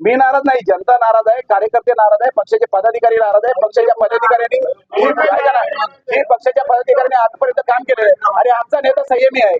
मी नाराज नाही जनता नाराज आहे कार्यकर्ते नाराज आहे पक्षाचे पदाधिकारी नाराज आहे पक्षाच्या पदाधिकाऱ्यांनी हे पक्षाच्या पदाधिकाऱ्यांनी आजपर्यंत काम केलेलं आहे. आणि आमचा नेता संयमी आहे.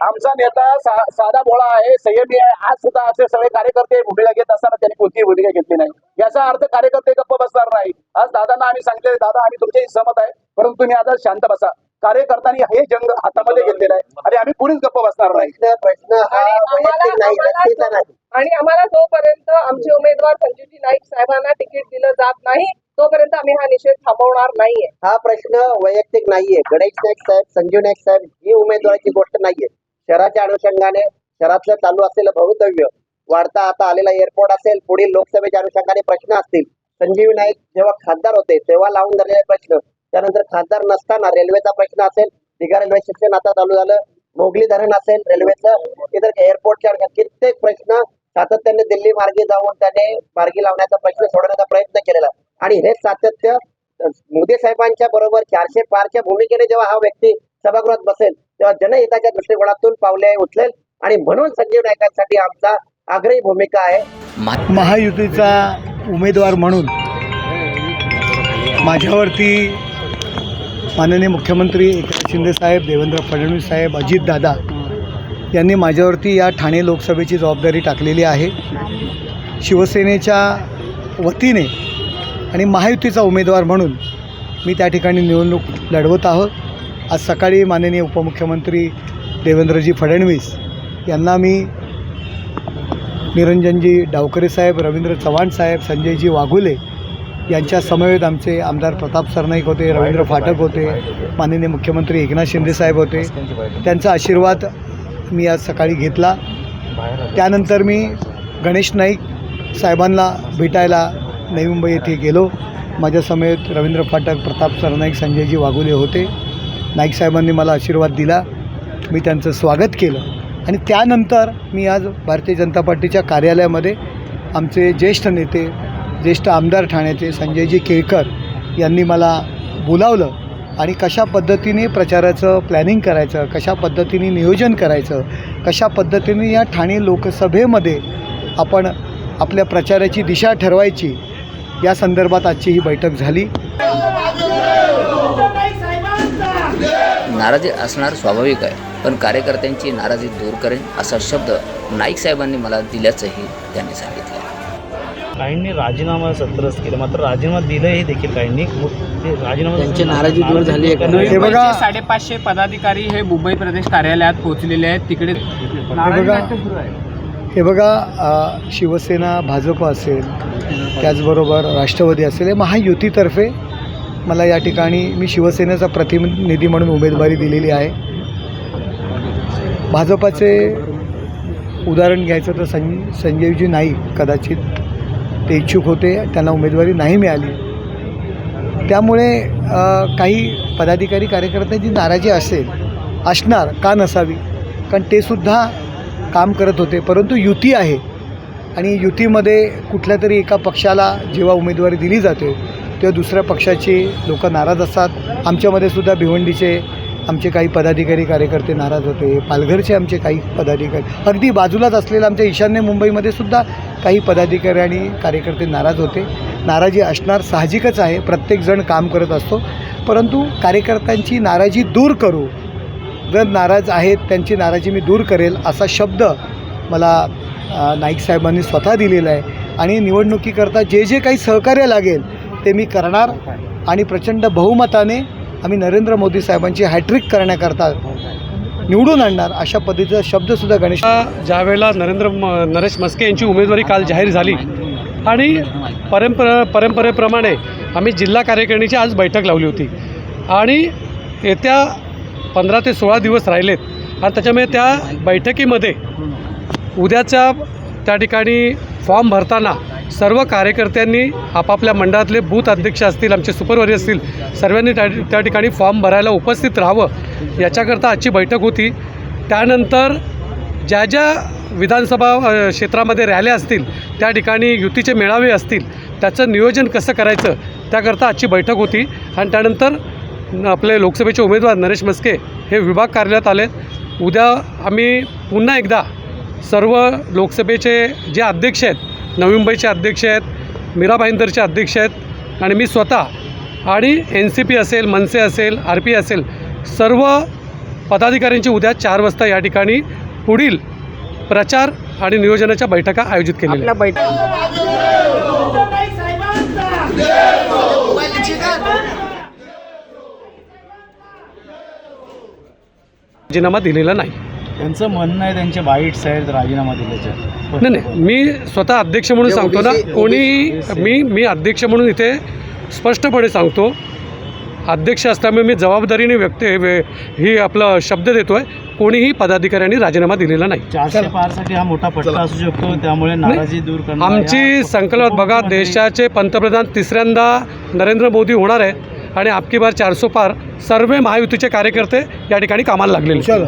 आमचा नेता सा- साधा भोळा आहे संयमी आहे. आज सुद्धा असे सगळे कार्यकर्ते भूमिका घेत असताना त्यांनी कोणतीही भूमिका घेतली नाही. याचा अर्थ कार्यकर्ते गप्प बसणार नाही. आज दादांना आम्ही सांगितले दादा आम्ही तुमच्याही सहमत आहे. परंतु तुम्ही आता शांत बसा. कार्यकर्त्यांनी हे जंग हातामध्ये घेतलेला आहे. आणि आम्ही कुणीच गप्प बसणार नाही. प्रश्न हा वैयक्तिक व्यक्तीचा नाही. आणि आम्हाला जोपर्यंत आमचे उमेदवार संजीवजी नाईक साहेबांना तिकीट दिलं जात नाही तोपर्यंत आम्ही हा निषेध थांबवणार नाहीये. हा प्रश्न वैयक्तिक नाहीये. गणेश नाईक साहेब संजीव नाईक साहेब ही उमेदवाराची गोष्ट नाहीये. शहराच्या अनुषंगाने शहरातलं चालू असलेलं भवितव्य वाढता आता आलेला एअरपोर्ट असेल पुढील लोकसभेच्या अनुषंगाने प्रश्न असतील. संजीव नाईक जेव्हा खासदार होते तेव्हा लावून धरलेले प्रश्न त्यानंतर खासदार नसताना रेल्वेचा प्रश्न असेल दिघा रेल्वे स्टेशन आता चालू झालं मोगली धरण असेल रेल्वेचं इतर एअरपोर्टच्या कित्येक प्रश्न सातत्याने दिल्ली मार्गे जाऊन त्याने मार्गी लावण्याचा प्रश्न सोडवण्याचा प्रयत्न केलेला. आणि हे सातत्य मोदी साहेबांच्या बरोबर चारशे पारच्या भूमिकेने जेव्हा हा व्यक्ती सभागृहात बसेल तेव्हा जनहिताच्या दृष्टिकोनातून पावले उचलेल. आणि म्हणून संजीव नायकांसाठी आमचा आग्रही भूमिका आहे. महायुतीचा उमेदवार म्हणून माझ्यावरती माननीय मुख्यमंत्री एकनाथ शिंदे साहेब देवेंद्र फडणवीस साहेब अजितदादा यांनी माझ्यावरती या ठाणे लोकसभेची जबाबदारी टाकलेली आहे. शिवसेनेच्या वतीने आणि महायुतीचा उमेदवार म्हणून मी त्या ठिकाणी निवडणूक लढवत आहोत आज सकाळी माननीय उपमुख्यमंत्री देवेंद्रजी फडणवीस यांना मी निरंजनजी डावकरे साहेब रवींद्र चव्हाण साहेब संजयजी वाघुले यांच्या समवेत आमचे आमदार प्रताप सरनाईक होते रवींद्र फाटक होते माननीय मुख्यमंत्री एकनाथ शिंदे साहेब होते. त्यांचा आशीर्वाद मी आज सकाळी घेतला. त्यानंतर मी गणेश नाईक साहेबांना भेटायला नवी मुंबई येथे गेलो. माझ्यासमवेत रवींद्र फाटक प्रताप सरनाईक संजयजी वाघुले होते. नाईक साहेबांनी मला आशीर्वाद दिला. मी त्यांचं स्वागत केलं. आणि त्यानंतर मी आज भारतीय जनता पार्टीच्या कार्यालयामध्ये आमचे ज्येष्ठ नेते ज्येष्ठ आमदार ठाण्याचे संजयजी केळकर यांनी मला बोलावलं आणि कशा पद्धतीने प्रचाराचं प्लॅनिंग करायचं कशा पद्धतीने नियोजन करायचं कशा पद्धतीने या ठाणे लोकसभेमध्ये आपण आपल्या प्रचाराची दिशा ठरवायची या संदर्भात आजची ही बैठक झाली. नाराजी असणार स्वाभाविक आहे पण कार्यकर्त्यांची नाराजी दूर करेन असा शब्द नाईक साहेबांनी मला दिल्याचंही त्यांनी सांगितलं. काहींनी राजीनामा सत्रच केलं. मात्र राजीनामा दिलं हे देखील काहींनी. मग ते राजीनामा त्यांची नाराजी दूर झाली आहे. का? हे बघा. साडेपाचशे पदाधिकारी हे मुंबई प्रदेश कार्यालयात पोहोचलेले आहेत. तिकडे हे बघा. हे बघा अ, शिवसेना भाजप असेल त्याचबरोबर राष्ट्रवादी असेल हे महायुतीतर्फे मला या ठिकाणी मी शिवसेनेचा प्रतिनिधी म्हणून उमेदवारी दिलेली आहे. भाजपाचे उदाहरण घ्यायचं तर सं संजयजी नाईक कदाचित ते इच्छुक होते त्यांना उमेदवारी नाही मिळाली. त्यामुळे काही पदाधिकारी कार्यकर्त्यांची नाराजी असेल असणार का नसावी? कारण ते सुद्धा काम करत होते परंतु युती आहे. आणि युतीमध्ये कुठल्या तरी एका पक्षाला जेव्हा उमेदवारी दिली जाते तेव्हा दुसऱ्या पक्षाचे लोक नाराज असतात. आमच्यामध्ये सुद्धा भिवंडीचे आमचे काही पदाधिकारी कार्यकर्ते नाराज होते. पालघरचे आमचे काही पदाधिकारी अगदी बाजूलाच असलेल्या आमच्या ईशान्य मुंबईमध्ये सुद्धा काही पदाधिकारी आणि कार्यकर्ते नाराज होते. नाराजी असणार साहजिकच आहे प्रत्येकजण काम करत असतो. परंतु कार्यकर्त्यांची नाराजी दूर करू. जर नाराज आहेत त्यांची नाराजी मी दूर करेल असा शब्द मला नाईक साहेबांनी स्वतः दिलेला आहे. आणि निवडणुकीकरता जे जे काही सहकार्य लागेल ते मी करणार. आणि प्रचंड बहुमताने आम्ही नरेंद्र मोदी साहेबांची हॅट्रिक करण्याकरता निवडून आणणार अशा पद्धतीचा शब्दसुद्धा गणेश ज्यावेळेला नरेंद्र म नरेश मस्के यांची उमेदवारी काल जाहीर झाली आणि परंपरा परंपरेप्रमाणे आम्ही जिल्हा कार्यकारिणीची आज बैठक लावली होती. आणि येत्या पंधरा ते सोळा दिवस राहिलेत आणि त्याच्यामुळे त्या बैठकीमध्ये उद्याच्या त्या ठिकाणी फॉर्म भरताना सर्व कार्यकर्त्यांनी आपापल्या मंडळातले बूथ अध्यक्ष असतील आमचे सुपरवारी असतील सर्वांनी त्या त्या ठिकाणी फॉर्म भरायला उपस्थित राहावं याच्याकरता आजची बैठक होती. त्यानंतर ज्या ज्या विधानसभा क्षेत्रामध्ये रॅल्या असतील त्या ठिकाणी युतीचे मेळावे असतील त्याचं नियोजन कसं करायचं त्याकरता आजची बैठक होती. आणि त्यानंतर आपले लोकसभेचे उमेदवार नरेश मस्के हे विभाग कार्यालयात आले उद्या आम्ही पुन्हा एकदा सर्व लोकसभेचे जे अध्यक्ष आहेत नवी मुंबईचे अध्यक्ष आहेत मीरा भाईंदरचे अध्यक्ष आहेत आणि मी स्वतः आणि एन सी पी असेल मनसे असेल आर पी असेल सर्व पदाधिकाऱ्यांची उद्या चार वाजता या ठिकाणी पुढील प्रचार आणि नियोजनाच्या बैठका आयोजित केलेल्या आहेत. राजीनामा दिलेला नाही त्यांचं म्हणणं आहे त्यांचे बाईट्स आहेत राजीनामा दिल्याच्या नाही नाही मी स्वतः अध्यक्ष म्हणून सांगतो ना कोणी मी मी अध्यक्ष म्हणून इथे स्पष्टपणे सांगतो अध्यक्ष असल्यामुळे मी जबाबदारीने व्यक्त वे- ही आपला शब्द देतो आहे कोणीही पदाधिकाऱ्यांनी राजीनामा दिलेला नाही. चारशे पारसाठी हा मोठा फटका असू शकतो त्यामुळे नाराजी दूर करणं आमची संकल्प बघा देशाचे पंतप्रधान तिसऱ्यांदा नरेंद्र मोदी होणार आहे आणि आपकी बार चारसो पार सर्व महायुतीचे कार्यकर्ते या ठिकाणी कामाला लागलेले आहेत.